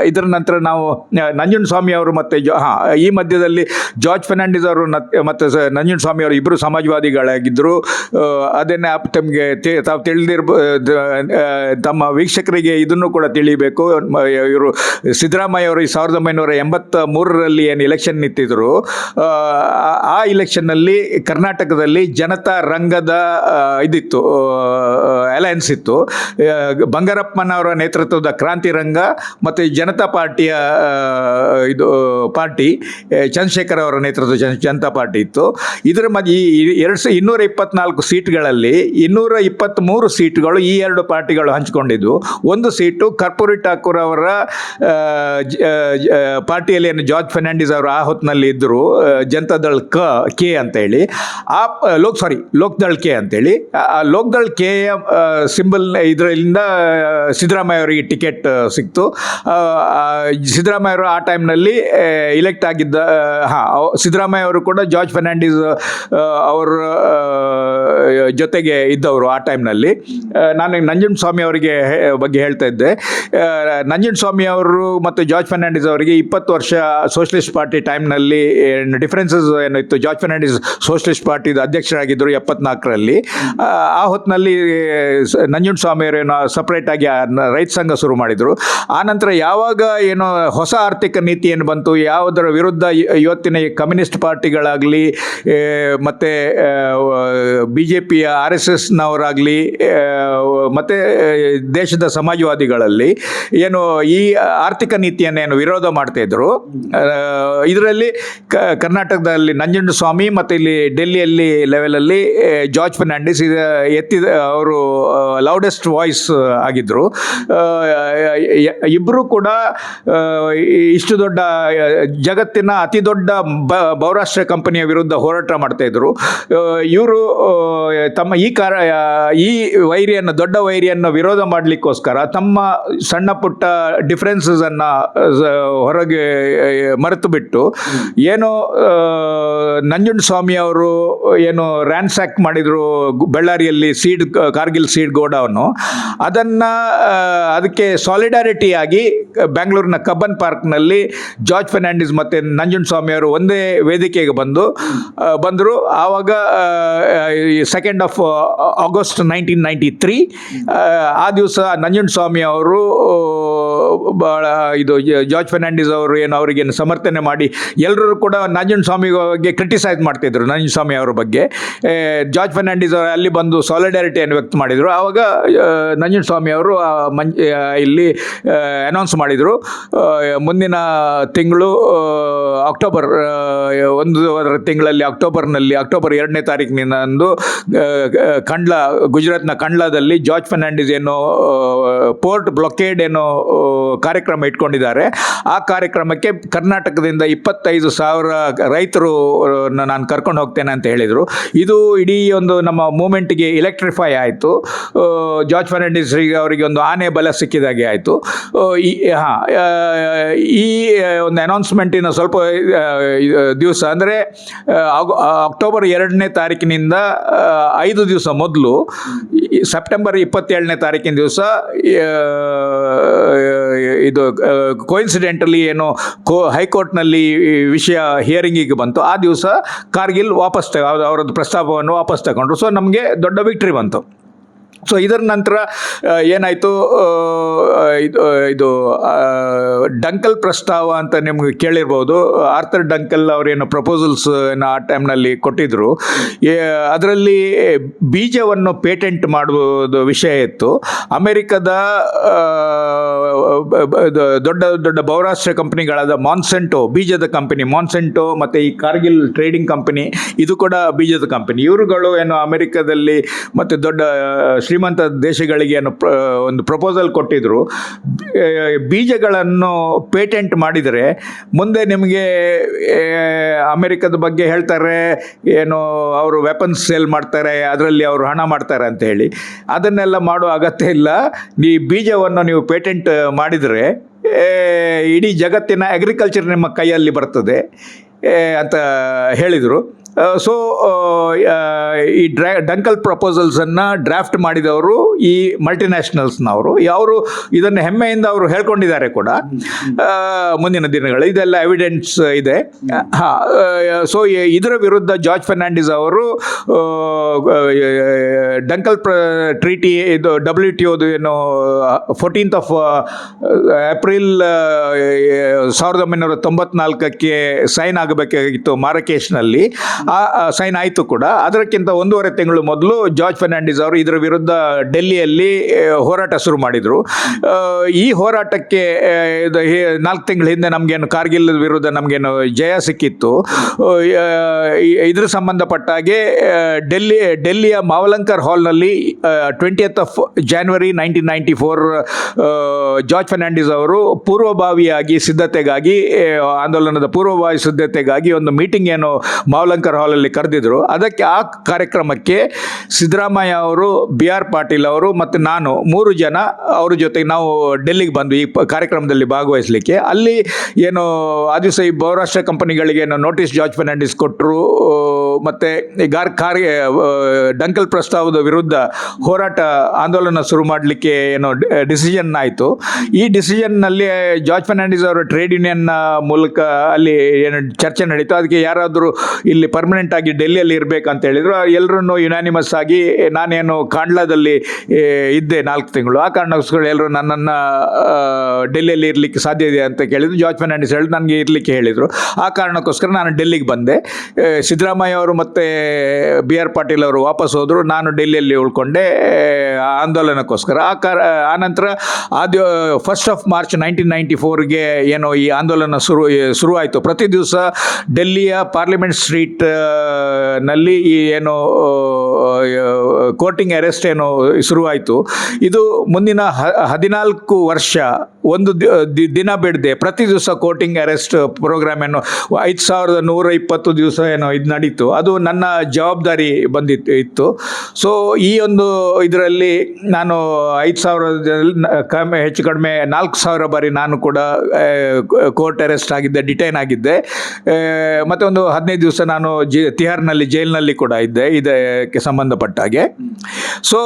ಇದರ ನಂತರ ನಾವು ಆ, ಸ್ವಾಮಿ ಅವರು ಮತ್ತು ಜೊ ಹಾಂ ಈ ಮಧ್ಯದಲ್ಲಿ ಜಾರ್ಜ್ ಫರ್ನಾಂಡಿಸ್ ಅವರು ಮತ್ತು ಸ- ನಂಜುಂಡ ಸ್ವಾಮಿ ಅವರು ಇಬ್ಬರು ಸಮಾಜವಾದಿಗಳಾಗಿದ್ದರು ಅದನ್ನೇ ತಮಗೆ ತಾವು ತಿಳಿದಿರ್ಬ ತಮ್ಮ ವೀಕ್ಷಕರಿಗೆ ಇದನ್ನು ಕೂಡ ತಿಳಿಬೇಕು. ಇವರು ಸಿದ್ದರಾಮಯ್ಯ ಅವರು ಸಾವಿರದ ಒಂಬೈನೂರ ಎಂಬತ್ತ ಮೂರರಲ್ಲಿ ಏನು ಇಲೆಕ್ಷನ್ ನಿಂತಿದ್ರು ಆ, ಇಲೆಕ್ಷನ್ನಲ್ಲಿ ಕರ್ನಾಟಕದಲ್ಲಿ ಜನತಾ ರಂಗದ ಇದಿತ್ತು ಅಲಯನ್ಸ್ ಇತ್ತು. ಬಂಗಾರಪ್ಪನವರ ನೇತೃತ್ವದ ಕ್ರಾಂತಿ ರಂಗ ಮತ್ತು ಜನತಾ ಪಾರ್ಟಿಯ ಇದು ಪಾರ್ಟಿ ಚಂದ್ರಶೇಖರ್ ಅವರ ನೇತೃತ್ವದ ಜನ ಜನತಾ ಪಾರ್ಟಿ ಇತ್ತು. ಇದರ ಮಧ್ಯೆ ಈ ಎರಡು ಇನ್ನೂರ ಇಪ್ಪತ್ನಾಲ್ಕು ಸೀಟ್ಗಳಲ್ಲಿ ಇನ್ನೂರ ಇಪ್ಪತ್ತ್ಮೂರು ಸೀಟ್ಗಳು ಈ ಎರಡು ಪಾರ್ಟಿಗಳು ಹಂಚಿಕೊಂಡಿದ್ದು ಒಂದು ಸೀಟು ಕರ್ಪೂರಿ ಠಾಕೂರ್ ಅವರ ಪಾರ್ಟಿಯಲ್ಲಿ ಏನು ಜಾರ್ಜ್ ಫರ್ನಾಂಡಿಸ್ ಅವರು ಆ ಹೊತ್ತಿನಲ್ಲಿ ಇದ್ದರು ಜನತಾದಳ್ ಕ, ಕೆ ಅಂತೇಳಿ. ಆ ಲೋಕ್ ಸಾರಿ ಲೋಕ್ದಳ್ ಕೆ ಅಂತೇಳಿ. ಆ- ಆ ಕೆ ಸಿಂಬಲ್ ಇದರಿಂದ ಸಿದ್ದರಾಮಯ್ಯ ಅವರಿಗೆ ಟಿಕೆಟ್ ಸಿಕ್ತು. ಸಿದ್ದರಾಮಯ್ಯ ಅವರು ಆ ಟೈಮ್ನಲ್ಲಿ ಇಲೆಕ್ಟ್ ಆಗಿದ್ದ ಹಾಂ ಸಿದ್ದರಾಮಯ್ಯ ಅವರು ಕೂಡ ಜಾರ್ಜ್ ಫರ್ನಾಂಡಿಸ್ ಅವರ ಜೊತೆಗೆ ಇದ್ದವರು ಆ ಟೈಮ್ನಲ್ಲಿ. ನಾನು ನಂಜುಂಡ ಸ್ವಾಮಿ ಅವರಿಗೆ ಹೇ- ಬಗ್ಗೆ ಹೇಳ್ತಾ ಇದ್ದೆ. ನಂಜನ್ ಸ್ವಾಮಿ ಅವರು ಮತ್ತು ಜಾರ್ಜ್ ಫರ್ನಾಂಡಿಸ್ ಅವರಿಗೆ ಇಪ್ಪತ್ತು ವರ್ಷ ಸೋಷಲಿಸ್ಟ್ ಪಾರ್ಟಿ ಟೈಮ್ನಲ್ಲಿ ಡಿಫ್ರೆನ್ಸಸ್ ಏನಿತ್ತು ಜಾರ್ಜ್ ಫರ್ನಾಂಡಿಸ್ ಸೋಷಲಿಸ್ಟ್ ಪಾರ್ಟಿದು ಅಧ್ಯಕ್ಷರಾಗಿದ್ದರು ಎಪ್ಪತ್ನಾಲ್ಕರಲ್ಲಿ. ಆ, ಹೊತ್ತಿನಲ್ಲಿ ನಂಜುಂಡ ಸಪ್ರೇಟ್ ಸಪ್ರೇಟಾಗಿ ರೈತ ಸಂಘ ಶುರು ಮಾಡಿದರು. ಆನಂತರ ಯಾವಾಗ ಏನೋ ಹೊಸ ಆರ್ಥಿಕ ನೀತಿ ಏನು ಬಂತು? ಯಾವುದರ ವಿರುದ್ಧ ಇವತ್ತಿನ ಕಮ್ಯುನಿಸ್ಟ್ ಪಾರ್ಟಿಗಳಾಗಲಿ ಮತ್ತು ಬಿ ಜೆ ಪಿಯ ಆರ್ ಎಸ್ ಎಸ್ನವರಾಗಲಿ ಮತ್ತು ದೇಶದ ಸಮಾಜವಾದಿಗಳಲ್ಲಿ ಏನು ಈ ಆರ್ಥಿಕ ನೀತಿಯನ್ನೇನು ವಿರೋಧ ಮಾಡ್ತಾ ಇದ್ರು. ಇದರಲ್ಲಿ ಕರ್ನಾಟಕದಲ್ಲಿ ನಂಜುಂಡ ಸ್ವಾಮಿ ಮತ್ತು ಇಲ್ಲಿ ಡೆಲ್ಲಿಯಲ್ಲಿ ಲೆವೆಲಲ್ಲಿ ಜಾರ್ಜ್ ಫರ್ನಾಂಡಿಸ್ ಎತ್ತಿದ, ಅವರು ಲೌಡೆಸ್ಟ್ ವಾಯ್ಸ್ ಆಗಿದ್ದರು ಇಬ್ಬರು ಕೂಡ ಇಷ್ಟು ದೊಡ್ಡ ಜಗತ್ತಿನ ಅತಿ ದೊಡ್ಡ ಬ ಕಂಪನಿಯ ವಿರುದ್ಧ ಹೋರಾಟ ಮಾಡ್ತಾ ಇವರು ತಮ್ಮ ಈ ಕಾರ ಈ ವೈರಿಯನ್ನು, ದೊಡ್ಡ ವೈರಿಯನ್ನು ವಿರೋಧ ಮಾಡಲಿಕ್ಕೋಸ್ಕರ ತಮ್ಮ ಸಣ್ಣ ಪುಟ್ಟ ಡಿಫ್ರೆನ್ಸಸನ್ನು ಹೊರಗೆ ಮರೆತು ಬಿಟ್ಟು ಏನು ನಂಜುಂಡ ಸ್ವಾಮಿ ಅವರು ಏನು ರ್ಯಾನ್ಸ್ಯಾಕ್ ಮಾಡಿದರು ಬಳ್ಳಾರಿಯಲ್ಲಿ ಸೀಡ್ ಕಾರ್ಗಿಲ್ ಸೀಡ್ ಗೋಡೌನು. ಅದನ್ನು ಅದಕ್ಕೆ ಸಾಲಿಡಾರಿಟಿಯಾಗಿ ಬ್ಯಾಂಗ್ಳೂರಿನ ಕಬ್ಬನ್ ಪಾರ್ಕ್ನಲ್ಲಿ ಜಾರ್ಜ್ ಫರ್ನಾಂಡಿಸ್ ಮತ್ತು ನಂಜುಂಡ ಸ್ವಾಮಿ ಅವರು ಒಂದೇ ವೇದಿಕೆಗೆ ಬಂದು ಬಂದರು. ಆವಾಗ second of August nineteen ninety three ಆ ದಿವಸ ನಂಜನ್ ಸ್ವಾಮಿ ಅವರು ಭಾಳ ಇದು ಜಾರ್ಜ್ ಫರ್ನಾಂಡಿಸ್ ಅವರು ಏನು ಅವರಿಗೇನು ಸಮರ್ಥನೆ ಮಾಡಿ ಎಲ್ಲರೂ ಕೂಡ ನಂಜನ್ ಸ್ವಾಮಿ ಬಗ್ಗೆ ಕ್ರಿಟಿಸೈಸ್ ಮಾಡ್ತಿದ್ರು ನಂಜನ್ ಸ್ವಾಮಿ ಅವರ ಬಗ್ಗೆ. ಜಾರ್ಜ್ ಫರ್ನಾಂಡಿಸ್ ಅವರು ಅಲ್ಲಿ ಬಂದು ಸಾಲಿಡಾರಿಟಿಯನ್ನು ವ್ಯಕ್ತ ಮಾಡಿದರು. ಆವಾಗ ನಂಜನ್ ಸ್ವಾಮಿ ಅವರು ಮಂಜ್ ಇಲ್ಲಿ ಅನೌನ್ಸ್ ಮಾಡಿದರು. ಮುಂದಿನ ತಿಂಗಳು ಅಕ್ಟೋಬರ್ ಒಂದು ತಿಂಗಳಲ್ಲಿ ಅಕ್ಟೋಬರ್ನಲ್ಲಿ ಅಕ್ಟೋಬರ್ ಎರಡನೇ ತಾರೀಕಿನಿಂದ ಅಂದು ಕಂಡ್ಲ ಗುಜರಾತ್ನ ಕಂಡ್ಲಾದಲ್ಲಿ ಜಾರ್ಜ್ ಫರ್ನಾಂಡಿಸ್ ಏನು ಪೋರ್ಟ್ ಬ್ಲೊಕೇಡ್ ಏನೋ ಕಾರ್ಯಕ್ರಮ ಇಟ್ಕೊಂಡಿದ್ದಾರೆ. ಆ ಕಾರ್ಯಕ್ರಮಕ್ಕೆ ಕರ್ನಾಟಕದಿಂದ ಇಪ್ಪತ್ತೈದು ಸಾವಿರ ರೈತರು ನಾನು ಕರ್ಕೊಂಡು ಹೋಗ್ತೇನೆ ಅಂತ ಹೇಳಿದರು. ಇದು ಇಡೀ ಒಂದು ನಮ್ಮ ಮೂಮೆಂಟ್ಗೆ ಎಲೆಕ್ಟ್ರಿಫೈ ಆಯಿತು. ಜಾರ್ಜ್ ಫರ್ನಾಂಡಿಸ್ ಅವರಿಗೆ ಒಂದು ಆನೆ ಬಲ ಸಿಕ್ಕಿದಾಗೆ ಆಯಿತು. ಈ, ಹಾಂ ಈ ಒಂದು ಅನೌನ್ಸ್ಮೆಂಟಿನ ಸ್ವಲ್ಪ ದಿವಸ, ಅಂದರೆ ಅಕ್ಟೋಬರ್ ಎರಡನೇ ತಾರೀಕಿನಿಂದ ಐದು ದಿವಸ ಮೊದಲು ಸೆಪ್ಟೆಂಬರ್ ಇಪ್ಪತ್ತೇಳನೇ ತಾರೀಕಿನ ದಿವಸ ಇದು ಕೋಇನ್ಸಿಡೆಂಟಲಿ ಏನು ಕೋ, ಹೈಕೋರ್ಟ್ನಲ್ಲಿ ವಿಷಯ ಹಿಯರಿಂಗಿಗೆ ಬಂತು. ಆ ದಿವಸ ಕಾರ್ಗಿಲ್ ವಾಪಸ್ ತಗ ಅವರದ್ದು ಪ್ರಸ್ತಾಪವನ್ನು ವಾಪಸ್ ತಗೊಂಡ್ರು. ಸೊ ನಮಗೆ ದೊಡ್ಡ ವಿಕ್ಟ್ರಿ ಬಂತು. ಸೊ ಇದರ ನಂತರ ಏನಾಯಿತು? ಇದು ಡಂಕಲ್ ಪ್ರಸ್ತಾವ ಅಂತ ನಿಮ್ಗೆ ಕೇಳಿರ್ಬೋದು. ಆರ್ಥರ್ ಡಂಕಲ್ ಅವರೇನು ಪ್ರಪೋಸಲ್ಸ್ ಆ ಟೈಮ್ನಲ್ಲಿ ಕೊಟ್ಟಿದ್ದರು ಅದರಲ್ಲಿ ಬೀಜವನ್ನು ಪೇಟೆಂಟ್ ಮಾಡುವುದು ವಿಷಯ ಇತ್ತು. ಅಮೆರಿಕದ ದೊಡ್ಡ ದೊಡ್ಡ ಬಹುರಾಷ್ಟ್ರ ಕಂಪನಿಗಳಾದ ಮಾನ್ಸೆಂಟೋ ಬೀಜದ ಕಂಪನಿ ಮಾನ್ಸೆಂಟೋ ಮತ್ತು ಈ ಕಾರ್ಗಿಲ್ ಟ್ರೇಡಿಂಗ್ ಕಂಪನಿ ಇದು ಕೂಡ ಬೀಜದ ಕಂಪನಿ. ಇವರುಗಳು ಏನು ಅಮೆರಿಕದಲ್ಲಿ ಮತ್ತು ದೊಡ್ಡ ಶ್ರೀಮಂತ ದೇಶಗಳಿಗೆ ಏನು ಒಂದು ಪ್ರಪೋಸಲ್ ಕೊಟ್ಟಿದ್ದರು ಬೀಜಗಳನ್ನು ಪೇಟೆಂಟ್ ಮಾಡಿದರೆ, ಮುಂದೆ ನಿಮಗೆ ಅಮೆರಿಕದ ಬಗ್ಗೆ ಹೇಳ್ತಾರೆ, ಏನು ಅವರು ವೆಪನ್ಸ್ ಸೇಲ್ ಮಾಡ್ತಾರೆ, ಅದರಲ್ಲಿ ಅವರು ಹಣ ಮಾಡ್ತಾರೆ ಅಂತ ಹೇಳಿ. ಅದನ್ನೆಲ್ಲ ಮಾಡೋ ಅಗತ್ಯ ಇಲ್ಲ. ಈ ಬೀಜವನ್ನು ನೀವು ಪೇಟೆಂಟ್ ಮಾಡಿದರೆ ಇಡೀ ಜಗತ್ತಿನ ಅಗ್ರಿಕಲ್ಚರ್ ನಿಮ್ಮ ಕೈಯಲ್ಲಿ ಬರ್ತದೆ ಅಂತ ಹೇಳಿದರು. ಸೊ ಈ ಡ್ರಾ ಡಂಕಲ್ ಪ್ರಪೋಸಲ್ಸನ್ನು ಡ್ರಾಫ್ಟ್ ಮಾಡಿದವರು ಈ ಮಲ್ಟಿನ್ಯಾಷನಲ್ಸ್ನವರು ಅವರು ಇದನ್ನು ಹೆಮ್ಮೆಯಿಂದ ಅವರು ಹೇಳ್ಕೊಂಡಿದ್ದಾರೆ ಕೂಡ ಮುಂದಿನ ದಿನಗಳು. ಇದೆಲ್ಲ ಎವಿಡೆನ್ಸ್ ಇದೆ. ಹಾಂ ಸೊ ಇದರ ವಿರುದ್ಧ ಜಾರ್ಜ್ ಫರ್ನಾಂಡಿಸ್ ಅವರು ಡಂಕಲ್ ಪ್ರ ಟ್ರೀಟಿ ಇದು ಡಬ್ಲ್ಯೂ ಟಿ ಒದು ಏನು ಫೋರ್ಟೀನ್ತ್ ಆಫ್ ಏಪ್ರಿಲ್ ಸಾವಿರದ ಒಂಬೈನೂರ ತೊಂಬತ್ನಾಲ್ಕಕ್ಕೆ ಸೈನ್ ಆಗಬೇಕಾಗಿತ್ತು ಮಾರಕೇಶ್ನಲ್ಲಿ. ಸೈನ್ ಆಯಿತು ಕೂಡ. ಅದಕ್ಕಿಂತ ಒಂದೂವರೆ ತಿಂಗಳು ಮೊದಲು ಜಾರ್ಜ್ ಫರ್ನಾಂಡಿಸ್ ಅವರು ಇದರ ವಿರುದ್ಧ ಡೆಲ್ಲಿಯಲ್ಲಿ ಹೋರಾಟ ಶುರು ಮಾಡಿದರು. ಈ ಹೋರಾಟಕ್ಕೆ ನಾಲ್ಕು ತಿಂಗಳ ಹಿಂದೆ ನಮಗೇನು ಕಾರ್ಗಿಲ್ ವಿರುದ್ಧ ನಮಗೇನು ಜಯ ಸಿಕ್ಕಿತ್ತು. ಇದ್ರ ಸಂಬಂಧಪಟ್ಟ ಹಾಗೆ ಡೆಲ್ಲಿ, ಡೆಲ್ಲಿಯ ಮಾವಲಂಕರ್ ಹಾಲ್ನಲ್ಲಿ twentieth of January nineteen ninety four George Fernandes ಅವರು ಪೂರ್ವಭಾವಿಯಾಗಿ ಸಿದ್ಧತೆಗಾಗಿ ಆಂದೋಲನದ ಪೂರ್ವಭಾವಿ ಸಿದ್ಧತೆಗಾಗಿ ಒಂದು ಮೀಟಿಂಗ್ ಏನು ಮಾವಲಂಕರ್ ಹಾಲಲ್ಲಿ ಕರೆದಿದ್ರು. ಅದಕ್ಕೆ ಆ ಕಾರ್ಯಕ್ರಮಕ್ಕೆ ಸಿದ್ದರಾಮಯ್ಯ ಅವರು, ಬಿ ಆರ್ ಪಾಟೀಲ್ ಅವರು ಮತ್ತು ನಾನು ಮೂರು ಜನ ಅವ್ರ ಜೊತೆಗೆ ನಾವು ಡೆಲ್ಲಿಗೆ ಬಂದು ಈ ಕಾರ್ಯಕ್ರಮದಲ್ಲಿ ಭಾಗವಹಿಸಲಿಕ್ಕೆ. ಅಲ್ಲಿ ಏನು ಆ ದಿವಸ ಈ ಬಹುರಾಷ್ಟ್ರ ಕಂಪನಿಗಳಿಗೆ ನೋಟಿಸ್ ಜಾರ್ಜ್ ಫರ್ನಾಂಡಿಸ್ ಕೊಟ್ಟರು ಮತ್ತು ಗಾರ್ ಕಾರ್ ಡಂಕಲ್ ಪ್ರಸ್ತಾವದ ವಿರುದ್ಧ ಹೋರಾಟ, ಆಂದೋಲನ ಶುರು ಮಾಡಲಿಕ್ಕೆ ಏನೋ ಡಿಸಿಷನ್ ಆಯಿತು. ಈ ಡಿಸಿಷನ್ನಲ್ಲಿ ಜಾರ್ಜ್ ಫರ್ನಾಂಡಿಸ್ ಅವರ ಟ್ರೇಡ್ ಯೂನಿಯನ್ ಮೂಲಕ ಅಲ್ಲಿ ಏನು ಚರ್ಚೆ ನಡೀತು. ಅದಕ್ಕೆ ಯಾರಾದರೂ ಇಲ್ಲಿ ಪರ್ಮನೆಂಟ್ ಆಗಿ ಡೆಲ್ಲಿಯಲ್ಲಿ ಇರಬೇಕಂತ ಹೇಳಿದರು. ಎಲ್ಲರೂ ಯುನಾನಿಮಸ್ ಆಗಿ, ನಾನೇನು ಕಾಂಡ್ಲಾದಲ್ಲಿ ಇದ್ದೆ ನಾಲ್ಕು ತಿಂಗಳು. ಆ ಕಾರಣಕ್ಕೋಸ್ಕರ ಎಲ್ಲರೂ ನನ್ನನ್ನು ಡೆಲ್ಲಿಯಲ್ಲಿ ಇರಲಿಕ್ಕೆ ಸಾಧ್ಯ ಇದೆ ಅಂತ ಕೇಳಿದ್ರು. ಜಾರ್ಜ್ ಫರ್ನಾಂಡಿಸ್ ಹೇಳಿ ನನಗೆ ಇರಲಿಕ್ಕೆ ಹೇಳಿದರು. ಆ ಕಾರಣಕ್ಕೋಸ್ಕರ ನಾನು ಡೆಲ್ಲಿಗೆ ಬಂದೆ. ಸಿದ್ದರಾಮಯ್ಯ ಅವರು ಮತ್ತು ಬಿ ಆರ್ ಪಾಟೀಲ್ ಅವರು ವಾಪಸ್ ಹೋದರು. ನಾನು ಡೆಲ್ಲಿಯಲ್ಲಿ ಉಳ್ಕೊಂಡೆ. ಆಂದೋಲನಕ್ಕೋಸ್ಕರ. ಆ ಕಾರ ಆನಂತರ ಆದ್ಯ first of March nineteen ninety ಫೋರ್ಗೆ ಏನೋ ಈ ಆಂದೋಲನ ಶುರು ಶುರುವಾಯಿತು ಪ್ರತಿ ದಿವಸ ಡೆಲ್ಲಿಯ ಪಾರ್ಲಿಮೆಂಟ್ ಸ್ಟ್ರೀಟ್ನಲ್ಲಿ ಈ ಏನು ಕೋರ್ಟಿಂಗ್ ಅರೆಸ್ಟ್ ಏನು ಶುರುವಾಯಿತು ಇದು ಮುಂದಿನ ಹದಿನಾಲ್ಕು ವರ್ಷ ಒಂದು ದಿನ ಬಿಡದೆ. ಪ್ರತಿ ದಿವಸ ಕೋಟಿಂಗ್ ಅರೆಸ್ಟ್ ಪ್ರೋಗ್ರಾಮ್ ಏನು ಐದು ಸಾವಿರದ ನೂರ ಇಪ್ಪತ್ತು ದಿವಸ ಏನೋ ಇದು ನಡೀತು. ಅದು ನನ್ನ ಜವಾಬ್ದಾರಿ ಬಂದಿತ್ತು ಇತ್ತು. ಸೊ ಈ ಒಂದು ಇದರಲ್ಲಿ ನಾನು ಐದು ಸಾವಿರದಲ್ಲಿ ಕಮ್ಮಿ ಹೆಚ್ಚು ಕಡಿಮೆ ನಾಲ್ಕು ಸಾವಿರ ಬಾರಿ ನಾನು ಕೂಡ ಕೋರ್ಟ್ ಅರೆಸ್ಟ್ ಆಗಿದ್ದೆ ಡಿಟೈನ್ ಆಗಿದ್ದೆ. ಮತ್ತು ಒಂದು ಹದಿನೈದು ದಿವಸ ನಾನು ಜಿ ತಿಹಾರ್ನಲ್ಲಿ ಜೈಲಿನಲ್ಲಿ ಕೂಡ ಇದ್ದೆ ಇದಕ್ಕೆ ಸಂಬಂಧಪಟ್ಟ ಹಾಗೆ. ಸೊ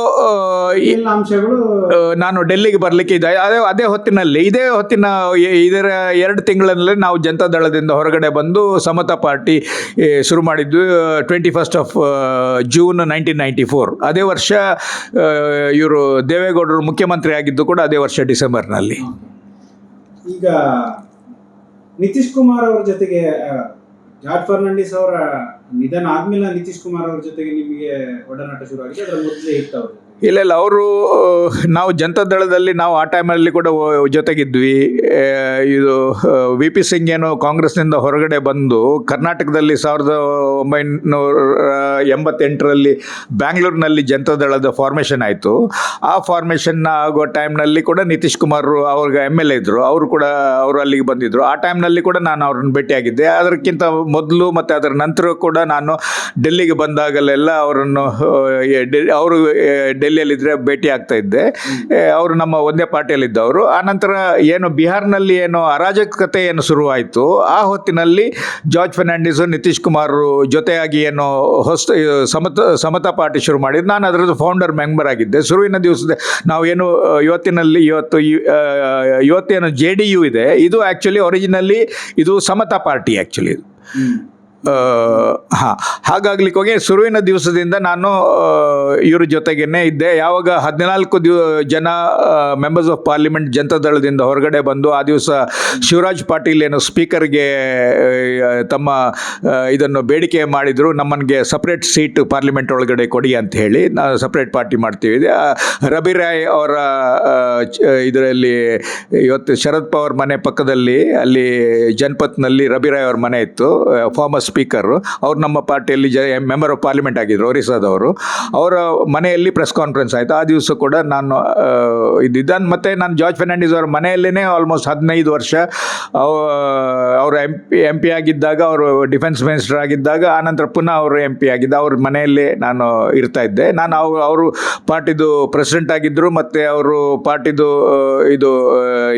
ನಾನು ಡೆಲ್ಲಿಗೆ ಬರಲಿಕ್ಕೆ ಇದೆ ಅದೇ ಅದೇ ಹೊತ್ತಿನಲ್ಲಿ ಇದೇ ಹೊತ್ತಿನ ಇದರ ಎರಡು ತಿಂಗಳಲ್ಲಿ ನಾವು ಜನತಾ ದಳದಿಂದ ಹೊರಗಡೆ ಬಂದು ಸಮತಾ ಪಾರ್ಟಿ ಶುರು ಮಾಡಿದ್ವಿ twenty first of June nineteen ninety four ಅದೇ ವರ್ಷ ಇವರು ದೇವೇಗೌಡರು ಮುಖ್ಯಮಂತ್ರಿ ಆಗಿದ್ದು ಕೂಡ ಅದೇ ವರ್ಷ ಡಿಸೆಂಬರ್ನಲ್ಲಿ ಈಗ ನಿತೀಶ್ ಕುಮಾರ್ ಅವರ ಜೊತೆಗೆ ಜಾರ್ಜ್ ಫರ್ನಾಂಡಿಸ್ ಅವರ ನಿಧನ ಆದ್ಮೇಲೆ ನಿತೀಶ್ ಕುಮಾರ್ ಅವರ ಜೊತೆಗೆ ನಿಮಗೆ ಒಡನಾಟ ಶುರು ಆಗಿದೆ ಅದರ ಮೊದಲೇ ಇತ್ತು ಅವ್ರ. ಇಲ್ಲ ಇಲ್ಲ, ಅವರು, ನಾವು ಜನತಾ ದಳದಲ್ಲಿ ನಾವು ಆ ಟೈಮಲ್ಲಿ ಕೂಡ ಜೊತೆಗಿದ್ವಿ. ಇದು ವಿ ಪಿ ಸಿಂಗ್ ಏನು ಕಾಂಗ್ರೆಸ್ನಿಂದ ಹೊರಗಡೆ ಬಂದು ಕರ್ನಾಟಕದಲ್ಲಿ ಸಾವಿರದ ಒಂಬೈನೂರ ಎಂಬತ್ತೆಂಟರಲ್ಲಿ ಬ್ಯಾಂಗ್ಳೂರಿನಲ್ಲಿ ಜನತಾ ದಳದ ಫಾರ್ಮೇಷನ್ ಆಯಿತು. ಆ ಫಾರ್ಮೇಷನ್ ಆಗೋ ಟೈಮ್ನಲ್ಲಿ ಕೂಡ ನಿತೀಶ್ ಕುಮಾರ್ ಅವ್ರಿಗೆ ಎಂ ಎಲ್ ಎ ಇದ್ದರು ಅವರು ಕೂಡ ಅವರು ಅಲ್ಲಿಗೆ ಬಂದಿದ್ದರು ಆ ಟೈಮ್ನಲ್ಲಿ ಕೂಡ ನಾನು ಅವ್ರನ್ನ ಭೇಟಿಯಾಗಿದ್ದೆ. ಅದಕ್ಕಿಂತ ಮೊದಲು ಮತ್ತು ಅದರ ನಂತರ ಕೂಡ ನಾನು ಡೆಲ್ಲಿಗೆ ಬಂದಾಗಲೆಲ್ಲ ಅವರನ್ನು ಅವರು ದೆಹಲಿಯಲ್ಲಿದ್ದರೆ ಭೇಟಿ ಆಗ್ತಾ ಇದ್ದೆ. ಅವರು ನಮ್ಮ ಒಂದೇ ಪಾರ್ಟಿಯಲ್ಲಿದ್ದವರು. ನಂತರ ಏನು ಬಿಹಾರ್ನಲ್ಲಿ ಏನು ಅರಾಜಕತೆ ಏನು ಶುರುವಾಯಿತು ಆ ಹೊತ್ತಿನಲ್ಲಿ ಜಾರ್ಜ್ ಫರ್ನಾಂಡಿಸ್ ನಿತೀಶ್ ಕುಮಾರ್ ಜೊತೆಯಾಗಿ ಏನು ಹೊಸ ಸಮತ ಸಮತಾ ಪಾರ್ಟಿ ಶುರು ಮಾಡಿದ್ದು. ನಾನು ಅದರದ್ದು ಫೌಂಡರ್ ಮೆಂಬರ್ ಆಗಿದ್ದೆ. ಶುರುವಿನ ದಿವಸದ ನಾವು ಏನು ಇವತ್ತಿನಲ್ಲಿ ಇವತ್ತು ಆ, ಇವತ್ತೇನು ಜೆ ಡಿ ಯು ಇದೆ. ಇದು ಆ್ಯಕ್ಚುಲಿ ಒರಿಜಿನಲ್ಲಿ ಇದು ಸಮತಾ ಪಾರ್ಟಿ ಆ್ಯಕ್ಚುಲಿ. ಹಾಂ. ಹಾಗಾಗ್ಲಿಕ್ಕೆ ಹೋಗಿ ಶುರುವಿನ ದಿವಸದಿಂದ ನಾನು ಇವ್ರ ಜೊತೆಗೇನೆ ಇದ್ದೆ. ಯಾವಾಗ ಹದಿನಾಲ್ಕು ದಿವ, ಜನ ಮೆಂಬರ್ಸ್ ಆಫ್ ಪಾರ್ಲಿಮೆಂಟ್ ಜನತಾದಳದಿಂದ ಹೊರಗಡೆ ಬಂದು ಆ ದಿವಸ ಶಿವರಾಜ್ ಪಾಟೀಲ್ ಏನು ಸ್ಪೀಕರ್ಗೆ ತಮ್ಮ ಇದನ್ನು ಬೇಡಿಕೆ ಮಾಡಿದರು. ನಮ್ಮನಿಗೆ ಸಪ್ರೇಟ್ ಸೀಟ್ ಪಾರ್ಲಿಮೆಂಟ್ ಒಳಗಡೆ ಕೊಡಿ ಅಂತ ಹೇಳಿ ನಾವು ಸಪ್ರೇಟ್ ಪಾರ್ಟಿ ಮಾಡ್ತೀವಿ. ರಬಿ ರಾಯ್ ಅವರ ಇದರಲ್ಲಿ ಇವತ್ತು ಶರದ್ ಪವಾರ್ ಮನೆ ಪಕ್ಕದಲ್ಲಿ, ಅಲ್ಲಿ ಜನಪತ್ನಲ್ಲಿ ರಬಿ ರಾಯ್ ಅವ್ರ ಮನೆ ಇತ್ತು. ಫಾರ್ಮರ್ ಸ್ಪೀಕರು ಅವ್ರು ನಮ್ಮ ಪಾರ್ಟಿಯಲ್ಲಿ ಜ ಮೆಂಬರ್ ಆಫ್ ಪಾರ್ಲಿಮೆಂಟ್ ಆಗಿದ್ರು, ಒರಿಸ್ಸಾದವರು. ಅವರ ಮನೆಯಲ್ಲಿ ಪ್ರೆಸ್ ಕಾನ್ಫರೆನ್ಸ್ ಆಯಿತು. ಆ ದಿವಸ ಕೂಡ ನಾನು ಇದ್ದಿದ್ದಾನೆ ಇದ್ದಿದ್ದ ಮತ್ತು ನಾನು ಜಾರ್ಜ್ ಫರ್ನಾಂಡಿಸ್ ಅವರ ಮನೆಯಲ್ಲೇ ಆಲ್ಮೋಸ್ಟ್ ಹದಿನೈದು ವರ್ಷ ಅವರು ಎಂ ಪಿ ಎಂ ಪಿ ಆಗಿದ್ದಾಗ, ಅವರು ಡಿಫೆನ್ಸ್ ಮಿನಿಸ್ಟರ್ ಆಗಿದ್ದಾಗ ಆನಂತರ ಪುನಃ ಅವರು ಎಂ ಪಿ ಆಗಿದ್ದ, ಅವ್ರ ಮನೆಯಲ್ಲೇ ನಾನು ಇರ್ತಾ ಇದ್ದೆ. ನಾನು ಅವ್ರು ಅವರು ಪಾರ್ಟಿದು ಪ್ರೆಸಿಡೆಂಟ್ ಆಗಿದ್ದರು ಮತ್ತು ಅವರು ಪಾರ್ಟಿದು ಇದು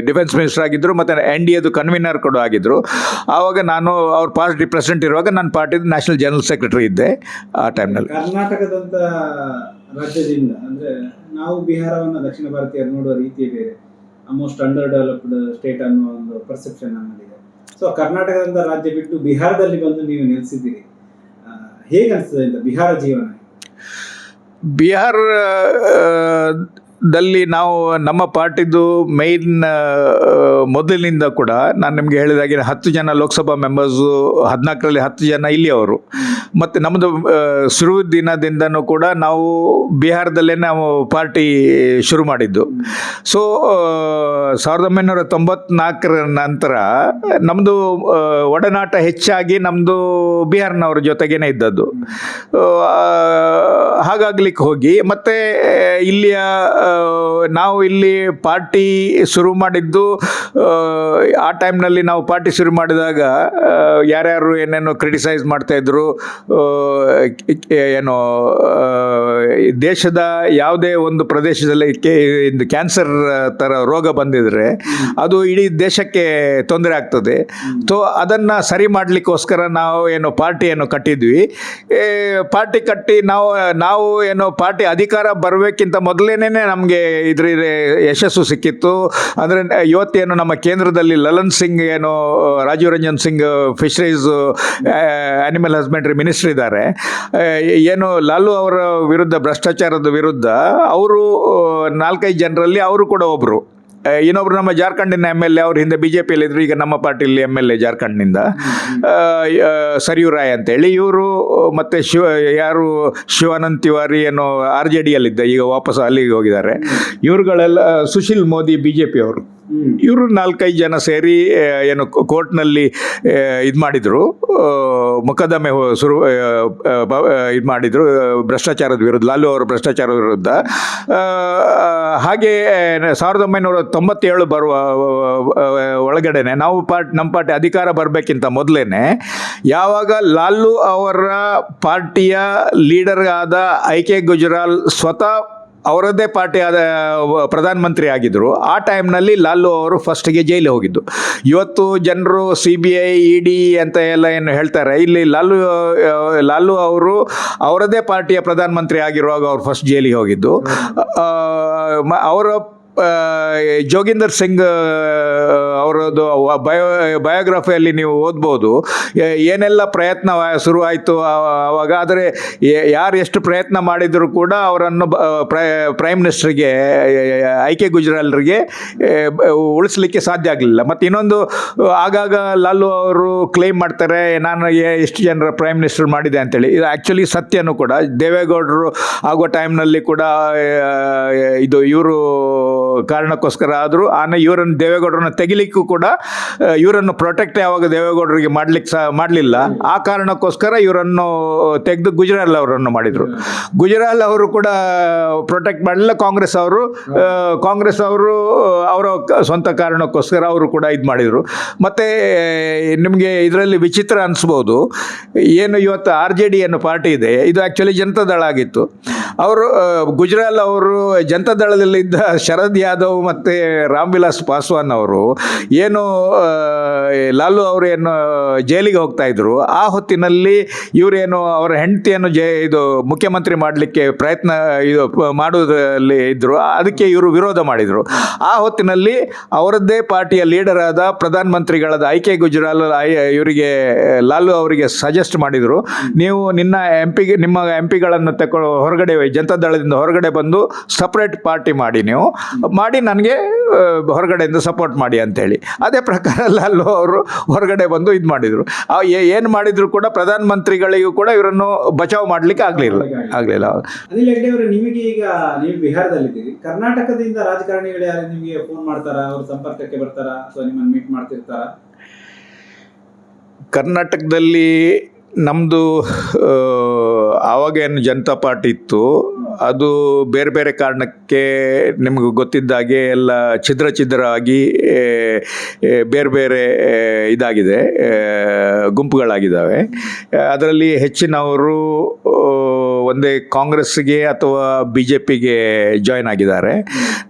ಡಿಫೆನ್ಸ್ ಮಿನಿಸ್ಟರ್ ಆಗಿದ್ದರು ಮತ್ತು ಎನ್ ಡಿ ಎದು ಕನ್ವೀನರ್ ಕೂಡ ಆಗಿದ್ದರು ಆವಾಗ ನಾನು ಅವ್ರ ಪಾರ್ಟಿ ಪ್ರೆಸಿಡೆಂಟ್ ಇರುವಾಗ ನಾನು ಪಾರ್ಟಿದು ನ್ಯಾಷನಲ್ ಜನರಲ್ ಸೆಕ್ರೆಟರಿ ಇದ್ದೆ ಆ ಟೈಮ್ನಲ್ಲಿ ಕರ್ನಾಟಕದಂತ ರಾಜ್ಯದಿಂದ ಅಂದರೆ ನಾವು ಬಿಹಾರವನ್ನು ದಕ್ಷಿಣ ಭಾರತೀಯ ನೋಡುವ ರೀತಿ ಬೇರೆ. ಆಲ್ಮೋಸ್ಟ್ ಅಂಡರ್ ಡೆವಲಪ್ಡ್ ಸ್ಟೇಟ್ ಅನ್ನೋ ಒಂದು ಪರ್ಸೆಪ್ಷನ್ ನಮ್ಮಲ್ಲಿದೆ. ಸೊ ಕರ್ನಾಟಕದಂತ ರಾಜ್ಯ ಬಿಟ್ಟು ಬಿಹಾರದಲ್ಲಿ ಬಂದು ನೀವು ನೆಲೆಸಿದ್ದೀರಿ. ಹೇಗೆ ಅನಿಸ್ತದೆ ಅಂತ ಬಿಹಾರ ಜೀವನ? ಬಿಹಾರ ದಲ್ಲಿ ನಾವು ನಮ್ಮ ಪಾರ್ಟಿದು ಮೇಯ್ನ್ ಮೊದಲಿನಿಂದ ಕೂಡ ನಾನು ನಿಮಗೆ ಹೇಳಿದಾಗೆ ಹತ್ತು ಜನ ಲೋಕಸಭಾ ಮೆಂಬರ್ಸು ಹದಿನಾಲ್ಕರಲ್ಲಿ ಹತ್ತು ಜನ ಇಲ್ಲಿಯವರು ಮತ್ತು ನಮ್ಮದು ಶುರು ದಿನದಿಂದನೂ ಕೂಡ ನಾವು ಬಿಹಾರದಲ್ಲೇ ನಾವು ಪಾರ್ಟಿ ಶುರು ಮಾಡಿದ್ದು. ಸೊ ಸಾವಿರದ ಒಂಬೈನೂರ ತೊಂಬತ್ನಾಲ್ಕರ ನಂತರ ನಮ್ಮದು ಒಡನಾಟ ಹೆಚ್ಚಾಗಿ ನಮ್ಮದು ಬಿಹಾರ್ನವ್ರ ಜೊತೆಗೇನೆ ಇದ್ದದ್ದು. ಹಾಗಾಗ್ಲಿಕ್ಕೆ ಹೋಗಿ, ಮತ್ತು ಇಲ್ಲಿಯ ನಾವು ಇಲ್ಲಿ ಪಾರ್ಟಿ ಶುರು ಮಾಡಿದ್ದು ಆ, ಟೈಮ್ನಲ್ಲಿ ನಾವು ಪಾರ್ಟಿ ಶುರು ಮಾಡಿದಾಗ ಯಾರ್ಯಾರು ಏನೇನೋ ಕ್ರಿಟಿಸೈಸ್ ಮಾಡ್ತಾಯಿದ್ರು ಏನು ದೇಶದ ಯಾವುದೇ ಒಂದು ಪ್ರದೇಶದಲ್ಲಿ ಇದು ಕ್ಯಾನ್ಸರ್ ಥರ ರೋಗ ಬಂದಿದ್ರೆ ಅದು ಇಡೀ ದೇಶಕ್ಕೆ ತೊಂದರೆ ಆಗ್ತದೆ. ಸೊ ಅದನ್ನು ಸರಿ ಮಾಡಲಿಕ್ಕೋಸ್ಕರ ನಾವು ಏನು ಪಾರ್ಟಿಯನ್ನು ಕಟ್ಟಿದ್ವಿ. ಪಾರ್ಟಿ ಕಟ್ಟಿ ನಾವು ನಾವು ಏನು ಪಾರ್ಟಿ ಅಧಿಕಾರ ಬರಬೇಕಿಂತ ಮೊದಲೇನೆ ನಮಗೆ ಇದ್ರ ಯಶಸ್ಸು ಸಿಕ್ಕಿತ್ತು. ಅಂದರೆ ಇವತ್ತೇನು ನಮ್ಮ ಕೇಂದ್ರದಲ್ಲಿ ಲಲನ್ ಸಿಂಗ್ ಏನು, Rajiv Ranjan Singh fisheries animal husbandry minister ಇದ್ದಾರೆ. ಏನು ಲಾಲು ಅವರ ವಿರುದ್ಧ, ಭ್ರಷ್ಟಾಚಾರದ ವಿರುದ್ಧ, ಅವರು, ನಾಲ್ಕೈದು ಜನರಲ್ಲಿ ಅವರು ಕೂಡ ಒಬ್ಬರು ಇನ್ನೊಬ್ರು ನಮ್ಮ ಜಾರ್ಖಂಡಿನ ಎಂ ಎಲ್ ಎ ಅವ್ರ ಹಿಂದೆ ಬಿ ಜೆ ಇದ್ರು ಈಗ ನಮ್ಮ ಪಾರ್ಟಿಯಲ್ಲಿ ಎಂ ಎಲ್ ಎ ಜಾರ್ಖಂಡ್ನಿಂದ. ಸರಿಯೂ ರಾಯ್ ಅಂತೇಳಿ ಇವರು ಮತ್ತು ಶಿವ ಯಾರು ಶಿವಾನಂದ್ ತಿವಾರಿ ಏನೋ ಆರ್ ಜೆ ಡಿಯಲ್ಲಿದ್ದ ಈಗ ವಾಪಸ್ ಅಲ್ಲಿಗೆ ಹೋಗಿದ್ದಾರೆ. ಇವರುಗಳೆಲ್ಲ Sushil Modi B J P ಅವರು ಹ್ಮ್ ಇವರು ನಾಲ್ಕೈದು ಜನ ಸೇರಿ ಏನು ಕೋರ್ಟ್ನಲ್ಲಿ ಇದು ಮಾಡಿದರು. ಮೊಕದ್ದಮೆ ಶುರು ಇದು ಮಾಡಿದರು. ಭ್ರಷ್ಟಾಚಾರದ ವಿರುದ್ಧ, ಲಾಲು ಅವರ ಭ್ರಷ್ಟಾಚಾರದ ವಿರುದ್ಧ. ಹಾಗೆ ಸಾವಿರದ ಒಂಬೈನೂರ ತೊಂಬತ್ತೇಳು ಬರುವ ಒಳಗಡೆನೆ ನಾವು ಪಾರ್ಟ್ ನಮ್ಮ ಪಾರ್ಟಿ ಅಧಿಕಾರ ಬರಬೇಕಿಂತ ಮೊದಲೇ ಯಾವಾಗ ಲಾಲು ಅವರ ಪಾರ್ಟಿಯ ಲೀಡರ್ ಆದ ಐ ಕೆ ಗುಜರಾಲ್ ಸ್ವತಃ ಅವರದ್ದೇ ಪಾರ್ಟಿ ಆದ ಪ್ರಧಾನಮಂತ್ರಿ ಆಗಿದ್ದರು ಆ ಟೈಮ್ನಲ್ಲಿ ಲಾಲು ಅವರು ಫಸ್ಟಿಗೆ ಜೈಲಿಗೆ ಹೋಗಿದ್ದು. ಇವತ್ತು ಜನರು C B I E D ಅಂತ ಎಲ್ಲ ಏನು ಹೇಳ್ತಾರೆ, ಇಲ್ಲಿ ಲಾಲು ಲಾಲು ಅವರು ಅವರದ್ದೇ ಪಾರ್ಟಿಯ ಪ್ರಧಾನಮಂತ್ರಿ ಆಗಿರುವಾಗ ಅವ್ರು ಫಸ್ಟ್ ಜೈಲಿಗೆ ಹೋಗಿದ್ದು. ಅವರ ಜೋಗಿಂದರ್ ಸಿಂಗ್ ಅವರದ್ದು ಬಯೋ, ಬಯೋಗ್ರಫಿಯಲ್ಲಿ ನೀವು ಓದ್ಬೋದು. ಏನೆಲ್ಲ ಪ್ರಯತ್ನ ಶುರುವಾಯಿತು ಆವಾಗ ಆದರೆ ಯಾರು ಎಷ್ಟು ಪ್ರಯತ್ನ ಮಾಡಿದರೂ ಕೂಡ ಅವರನ್ನು ಪ್ರೈಮ್ ಮಿನಿಸ್ಟ್ರಿಗೆ ಐ ಕೆ ಗುಜರಾಲ್ರಿಗೆ ಉಳಿಸ್ಲಿಕ್ಕೆ ಸಾಧ್ಯ ಆಗಲಿಲ್ಲ. ಮತ್ತು ಇನ್ನೊಂದು, ಆಗಾಗ ಲಾಲು ಅವರು ಕ್ಲೇಮ್ ಮಾಡ್ತಾರೆ, ನಾನು ಎಷ್ಟು ಜನರ ಪ್ರೈಮ್ ಮಿನಿಸ್ಟರ್ ಮಾಡಿದೆ ಅಂತೇಳಿ. ಇದು ಆ್ಯಕ್ಚುಲಿ ಸತ್ಯನೂ ಕೂಡ. ದೇವೇಗೌಡರು ಆಗೋ ಟೈಮ್ನಲ್ಲಿ ಕೂಡ ಇದು ಇವರು ಕಾರಣಕ್ಕೋಸ್ಕರ ಆದರೂ ಆನೆ ಇವರನ್ನು ದೇವೇಗೌಡರನ್ನ ತೆಗಿಲಿಕ್ಕೂ ಕೂಡ ಇವರನ್ನು ಪ್ರೊಟೆಕ್ಟ್ ಯಾವಾಗ ದೇವೇಗೌಡರಿಗೆ ಮಾಡ್ಲಿಕ್ಕೆ ಸಹ ಮಾಡಲಿಲ್ಲ. ಆ ಕಾರಣಕ್ಕೋಸ್ಕರ ಇವರನ್ನು ತೆಗೆದು ಗುಜರಾಲ್ ಅವರನ್ನು ಮಾಡಿದರು. ಗುಜರಾಲ್ ಅವರು ಕೂಡ ಪ್ರೊಟೆಕ್ಟ್ ಮಾಡಲಿಲ್ಲ. ಕಾಂಗ್ರೆಸ್ ಅವರು ಕಾಂಗ್ರೆಸ್ ಅವರು, ಅವರ ಸ್ವಂತ ಕಾರಣಕ್ಕೋಸ್ಕರ ಅವರು ಕೂಡ ಇದು ಮಾಡಿದರು. ಮತ್ತು ನಿಮಗೆ ಇದರಲ್ಲಿ ವಿಚಿತ್ರ ಅನಿಸ್ಬೋದು. ಏನು ಇವತ್ತು ಆರ್ ಜೆ ಡಿ ಅನ್ನೋ ಪಾರ್ಟಿ ಇದೆ. ಇದು ಆ್ಯಕ್ಚುಲಿ ಜನತಾದಳ ಆಗಿತ್ತು. ಅವರು ಗುಜರಾಲ್ ಅವರು ಜನತಾದಳದಲ್ಲಿದ್ದ ಶರದ್ ಯಾದವ್ ಮತ್ತು ರಾಮ್ವಿಲಾಸ್ ಪಾಸ್ವಾನ್ ಅವರು ಏನು ಲಾಲು ಅವರು ಏನು ಜೈಲಿಗೆ ಹೋಗ್ತಾ ಇದ್ರು, ಆ ಹೊತ್ತಿನಲ್ಲಿ ಇವರೇನು ಅವರ ಹೆಂಡತಿಯನ್ನು ಜೆ, ಇದು ಮುಖ್ಯಮಂತ್ರಿ ಮಾಡಲಿಕ್ಕೆ ಪ್ರಯತ್ನ, ಇದು ಮಾಡುವುದರಲ್ಲಿ ಇದ್ದರು ಅದಕ್ಕೆ ಇವರು ವಿರೋಧ ಮಾಡಿದರು. ಆ ಹೊತ್ತಿನಲ್ಲಿ ಅವರದ್ದೇ ಪಾರ್ಟಿಯ ಲೀಡರ್ ಆದ ಪ್ರಧಾನ ಮಂತ್ರಿಗಳಾದ ಐ ಕೆ ಗುಜರಾಲ್ ಇವರಿಗೆ, ಲಾಲು ಅವರಿಗೆ ಸಜೆಸ್ಟ್ ಮಾಡಿದರು, ನೀವು ನಿನ್ನ ಎಂ ಪಿಗೆ ನಿಮ್ಮ ಎಂ ಪಿಗಳನ್ನು ತಗೊಳ್ಳೋ ಹೊರಗಡೆ ಜನತಾದಳದಿಂದ ಹೊರಗಡೆ ಬಂದು ಸಪ್ರೇಟ್ ಪಾರ್ಟಿ ಮಾಡಿ ನೀವು. ಮಾಡಿ ನನಗೆ ಹೊರಗಡೆಯಿಂದ ಸಪೋರ್ಟ್ ಮಾಡಿ ಅಂತೇಳಿ ಅದೇ ಪ್ರಕಾರ ಲಾಲು ಅವರು ಹೊರಗಡೆ ಬಂದು ಇದು ಮಾಡಿದರು. ಏನು ಮಾಡಿದ್ರು ಕೂಡ ಪ್ರಧಾನ ಮಂತ್ರಿಗಳಿಗೂ ಕೂಡ ಇವರನ್ನು ಬಚಾವ್ ಮಾಡಲಿಕ್ಕೆ ಆಗಲಿಲ್ಲ. ಆಗಲಿಲ್ಲ. ಅನಿಲ್ ಹೆಗ್ಡೆ ಅವರೇ ನಿಮಗೆ ಈಗ ನೀವು ಬಿಹಾರದಲ್ಲಿದ್ದೀರಿ. ಕರ್ನಾಟಕದಿಂದ ರಾಜಕಾರಣಿಗಳು ಯಾರು ನಿಮಗೆ ಫೋನ್ ಮಾಡ್ತಾರಾ? ಅವ್ರ ಸಂಪರ್ಕಕ್ಕೆ ಬರ್ತಾರಾ? ಅಥವಾ ನಿಮ್ಮನ್ನು ಮೀಟ್ ಮಾಡ್ತಿರ್ತಾರ? ಕರ್ನಾಟಕದಲ್ಲಿ ನಮ್ಮದು ಆವಾಗ ಏನು ಜನತಾ ಪಾರ್ಟಿ ಇತ್ತು ಅದು ಬೇರೆ ಬೇರೆ ಕಾರಣಕ್ಕೆ ನಿಮಗೆ ಗೊತ್ತಿದ್ದಾಗೆ ಎಲ್ಲ ಛಿದ್ರ ಛಿದ್ರ ಆಗಿ ಬೇರೆ ಬೇರೆ ಇದಾಗಿದೆ ಗುಂಪುಗಳಾಗಿದ್ದಾವೆ. ಅದರಲ್ಲಿ ಹೆಚ್ಚಿನವರು ಒಂದೇ ಕಾಂಗ್ರೆಸ್ಗೆ ಅಥವಾ ಬಿ ಜೆ ಪಿಗೆ ಜಾಯ್ನ್ ಆಗಿದ್ದಾರೆ.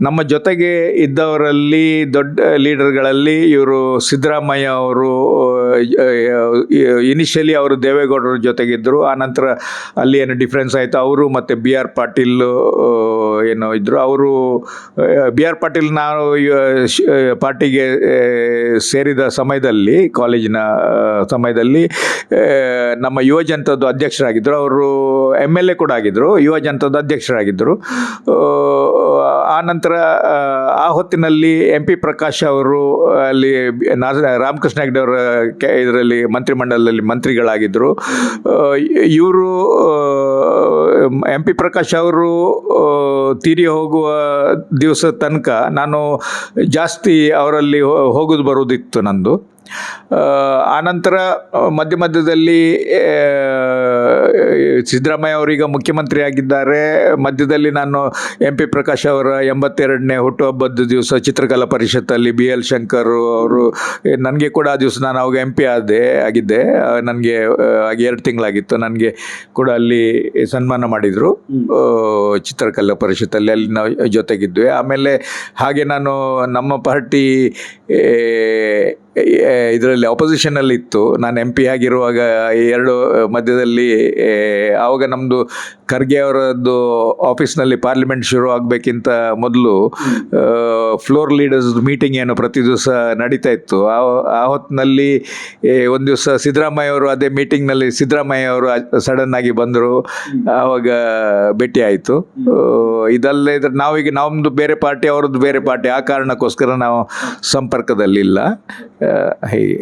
ನಮ್ಮ ಜೊತೆಗೆ ಇದ್ದವರಲ್ಲಿ ದೊಡ್ಡ ಲೀಡರ್ಗಳಲ್ಲಿ ಇವರು ಸಿದ್ದರಾಮಯ್ಯ ಅವರು ಇನಿಷಿಯಲಿ ಅವರು ದೇವೇಗೌಡರ ಜೊತೆಗಿದ್ದರು ಆನಂತರ ಅಲ್ಲಿ ಏನು ಡಿಫ್ರೆನ್ಸ್ ಆಯಿತು, ಅವರು ಮತ್ತು ಬಿ ಆರ್ ಪಾಟೀಲ್ ಏನು ಇದ್ದರು ಅವರು ಬಿ ಆರ್ ಪಾಟೀಲ್ ನಾವು ಪಾರ್ಟಿಗೆ ಸೇರಿದ ಸಮಯದಲ್ಲಿ ಕಾಲೇಜಿನ ಸಮಯದಲ್ಲಿ ನಮ್ಮ ಯುವ ಜನತದ್ದು ಅಧ್ಯಕ್ಷರಾಗಿದ್ದರು ಅವರು ಎಂ ಎಲ್ ಎ ಕೂಡ ಆಗಿದ್ದರು ಯುವ ಅಧ್ಯಕ್ಷರಾಗಿದ್ದರು ಆ, ನಂತರ ಆ, ಹೊತ್ತಿನಲ್ಲಿ ಎಂ ಪಿ ಪ್ರಕಾಶ್ ಅವರು ಅಲ್ಲಿ ರಾಮಕೃಷ್ಣ ಹೆಗ್ಡೆ ಅವರ ಇದರಲ್ಲಿ ಮಂತ್ರಿಮಂಡಲದಲ್ಲಿ ಮಂತ್ರಿಗಳಾಗಿದ್ದರು. ಇವರು ಎಂ ಪಿ ಪ್ರಕಾಶ್ ಅವರು ತೀರಿ ಹೋಗುವ ದಿವಸ ತನಕ ನಾನು ಜಾಸ್ತಿ ಅವರಲ್ಲಿ ಹೋಗೋದು ಬರೋದಿತ್ತು ನಂದು. ಆನಂತರ ಮಧ್ಯ ಮಧ್ಯದಲ್ಲಿ ಸಿದ್ದರಾಮಯ್ಯ ಅವರೀಗ ಮುಖ್ಯಮಂತ್ರಿ ಆಗಿದ್ದಾರೆ. ಮಧ್ಯದಲ್ಲಿ ನಾನು ಎಂ ಪಿ ಪ್ರಕಾಶ್ ಅವರ ಎಂಬತ್ತೆರಡನೇ ಹುಟ್ಟುಹಬ್ಬದ ದಿವಸ ಚಿತ್ರಕಲಾ ಪರಿಷತ್ತಲ್ಲಿ ಬಿ ಎಲ್ ಶಂಕರ್ ಅವರು ನನಗೆ ಕೂಡ ಆ ದಿವಸ ನಾನು ಅವಾಗ ಎಂ ಪಿ ಆದೆ ಆಗಿದ್ದೆ. ನನಗೆ ಆಗ ಎರಡು ತಿಂಗಳಾಗಿತ್ತು. ನನಗೆ ಕೂಡ ಅಲ್ಲಿ ಸನ್ಮಾನ ಮಾಡಿದರು. ಚಿತ್ರಕಲಾ ಪರಿಷತ್ತಲ್ಲಿ ಅಲ್ಲಿ ನಾವು ಜೊತೆಗಿದ್ವಿ. ಆಮೇಲೆ ಹಾಗೆ ನಾನು ನಮ್ಮ ಪಾರ್ಟಿ ಇದರಲ್ಲಿ ಅಪೋಸಿಷನಲ್ಲಿ ಇತ್ತು. ನಾನು ಎಂ ಪಿ ಆಗಿರುವಾಗ ಎರಡು ಮಧ್ಯದಲ್ಲಿ ಆವಾಗ ನಮ್ಮದು ಖರ್ಗೆ ಅವರದ್ದು ಆಫೀಸ್ನಲ್ಲಿ ಪಾರ್ಲಿಮೆಂಟ್ ಶುರು ಆಗಬೇಕಿಂತ ಮೊದಲು ಫ್ಲೋರ್ ಲೀಡರ್ಸ್ ಮೀಟಿಂಗ್ ಏನು ಪ್ರತಿ ದಿವಸ ನಡೀತಾ ಇತ್ತು. ಆ ಆ ಹೊತ್ತಿನಲ್ಲಿ ಒಂದು ದಿವಸ ಸಿದ್ದರಾಮಯ್ಯ ಅವರು ಅದೇ ಮೀಟಿಂಗ್ನಲ್ಲಿ ಸಿದ್ದರಾಮಯ್ಯ ಅವರು ಸಡನ್ ಆಗಿ ಬಂದರು. ಆವಾಗ ಭೇಟಿ ಆಯಿತು. ಇದಲ್ಲೇ ನಾವೀಗ ನಮ್ಮದು ಬೇರೆ ಪಾರ್ಟಿ, ಅವರದ್ದು ಬೇರೆ ಪಾರ್ಟಿ. ಆ ಕಾರಣಕ್ಕೋಸ್ಕರ ನಾವು ಸಂಪರ್ಕದಲ್ಲಿಲ್ಲ. ಹೀಗೆ.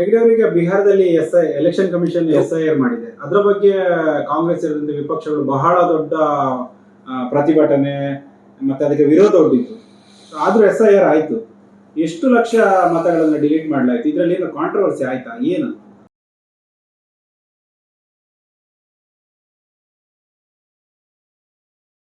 ಹೆಗ್ಡೆ ಬಿಹಾರದಲ್ಲಿ S I election commission S I R ಮಾಡಿದೆ. ಅದರ ಬಗ್ಗೆ, ಕಾಂಗ್ರೆಸ್ ಸೇರಿದಂತೆ ವಿಪಕ್ಷಗಳು ಬಹಳ ದೊಡ್ಡ ಪ್ರತಿಭಟನೆ, ಮತ್ತೆ ಅದಕ್ಕೆ ವಿರೋಧ ಒಡ್ಡಿತ್ತು ಆದ್ರೂ ಎಸ್ ಐ ಆರ್ ಆಯ್ತು. ಎಷ್ಟು ಲಕ್ಷ ಮತಗಳನ್ನ ಡಿಲೀಟ್ ಮಾಡಲಾಯ್ತು? ಇದರಲ್ಲಿ ಏನು ಕಾಂಟ್ರವರ್ಸಿ ಆಯ್ತಾ? ಏನು?